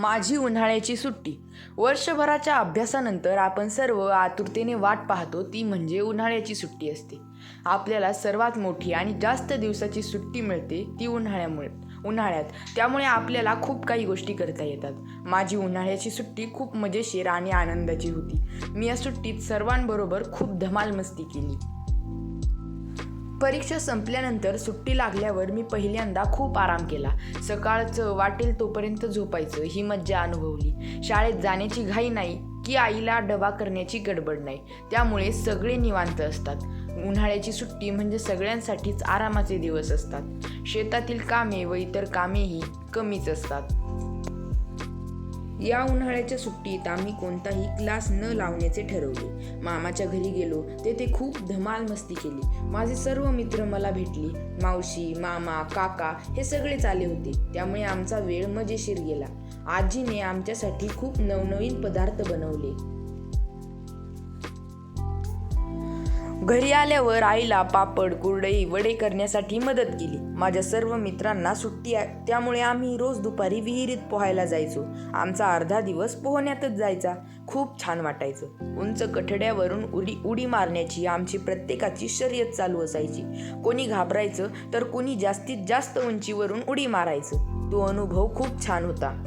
माझी उन्हाळ्याची सुट्टी. वर्षभराच्या अभ्यासानंतर आपण सर्व आतुरतेने वाट पाहतो ती म्हणजे उन्हाळ्याची सुट्टी असते. आपल्याला सर्वात मोठी आणि जास्त दिवसाची सुट्टी मिळते ती उन्हाळ्यामुळे उन्हाळ्यात. त्यामुळे आपल्याला खूप काही गोष्टी करता येतात. माझी उन्हाळ्याची सुट्टी खूप मजेशीर आणि आनंदाची होती. मी या सुट्टीत सर्वांबरोबर खूप धमाल मस्ती केली. परीक्षा संपल्यानंतर सुट्टी लागल्यावर मी पहिल्यांदा खूप आराम केला. सकाळचं वाटेल तोपर्यंत झोपायचं ही मज्जा अनुभवली. शाळेत जाण्याची घाई नाही की आईला डबा करण्याची गडबड नाही. त्यामुळे सगळे निवांत असतात. उन्हाळ्याची सुट्टी म्हणजे सगळ्यांसाठीच आरामाचे दिवस असतात. शेतातील कामे व इतर कामेही कमीच असतात. या उन्हाळ्याच्या सुट्टीत आम्ही कोणताही क्लास न लावण्याचे ठरवले. मामाच्या घरी गेलो तेथे खूप धमाल मस्ती केली. माझे सर्व मित्र मला भेटली. मावशी मामा काका हे सगळेच आले होते. त्यामुळे आमचा वेळ मजेशीर गेला. आजीने आमच्यासाठी खूप नवनवीन पदार्थ बनवले. घरी आल्यावर आईला पापड कुरडई वडे करण्यासाठी मदत केली. माझ्या सर्व मित्रांना सुट्टी आहे त्यामुळे आम्ही रोज दुपारी विहिरीत पोहायला जायचो. आमचा अर्धा दिवस पोहण्यातच जायचा. खूप छान वाटायचं. उंच कठड्यावरून उडी उडी मारण्याची आमची प्रत्येकाची शर्यत चालू असायची. कोणी घाबरायचं तर कोणी जास्तीत जास्त उंचीवरून उडी मारायचं. तो अनुभव खूप छान होता.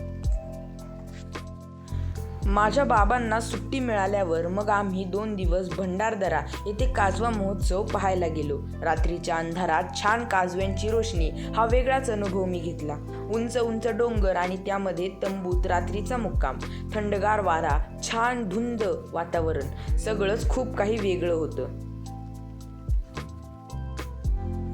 माझ्या बाबांना सुट्टी मिळाल्यावर मग आम्ही दोन दिवस भंडारदरा येथे काजवा महोत्सव पाहायला गेलो. रात्रीच्या अंधारात छान काजव्यांची रोशनी. हा वेगळाच अनुभव मी घेतला. उंच उंच डोंगर आणि त्यामध्ये तंबूत रात्रीचा मुक्काम. थंडगार वारा छान धुंद वातावरण. सगळंच खूप काही वेगळं होतं.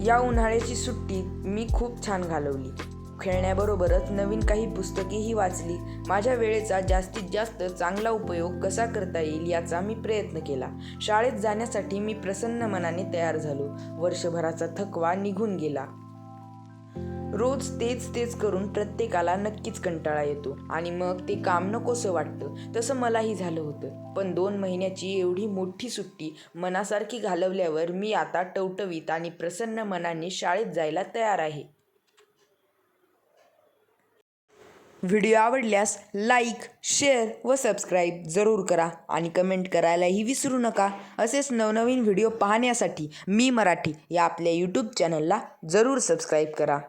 या उन्हाळ्याची सुट्टी मी खूप छान घालवली. खेळण्याबरोबरच नवीन काही पुस्तकेही वाचली. माझ्या वेळेचा जास्तीत जास्त चांगला उपयोग कसा करता येईल याचा मी प्रयत्न केला. शाळेत जाण्यासाठी मी प्रसन्न मनाने तयार झालो. वर्षभराचा थकवा निघून गेला. रोज तेच तेच करून प्रत्येकाला नक्कीच कंटाळा येतो आणि मग ते काम नकोसं वाटतं तसं मलाही झालं होतं. पण दोन महिन्याची एवढी मोठी सुट्टी मनासारखी घालवल्यावर मी आता टवटवीत आणि प्रसन्न मनाने शाळेत जायला तयार आहे. व्हिडिओ आवडल्यास लाईक शेअर व सबस्क्राईब जरूर करा आणि कमेंट करायलाही विसरू नका. असेच नवनवीन व्हिडिओ पाहण्यासाठी मी मराठी या आपल्या यूट्यूब चॅनलला जरूर सबस्क्राईब करा.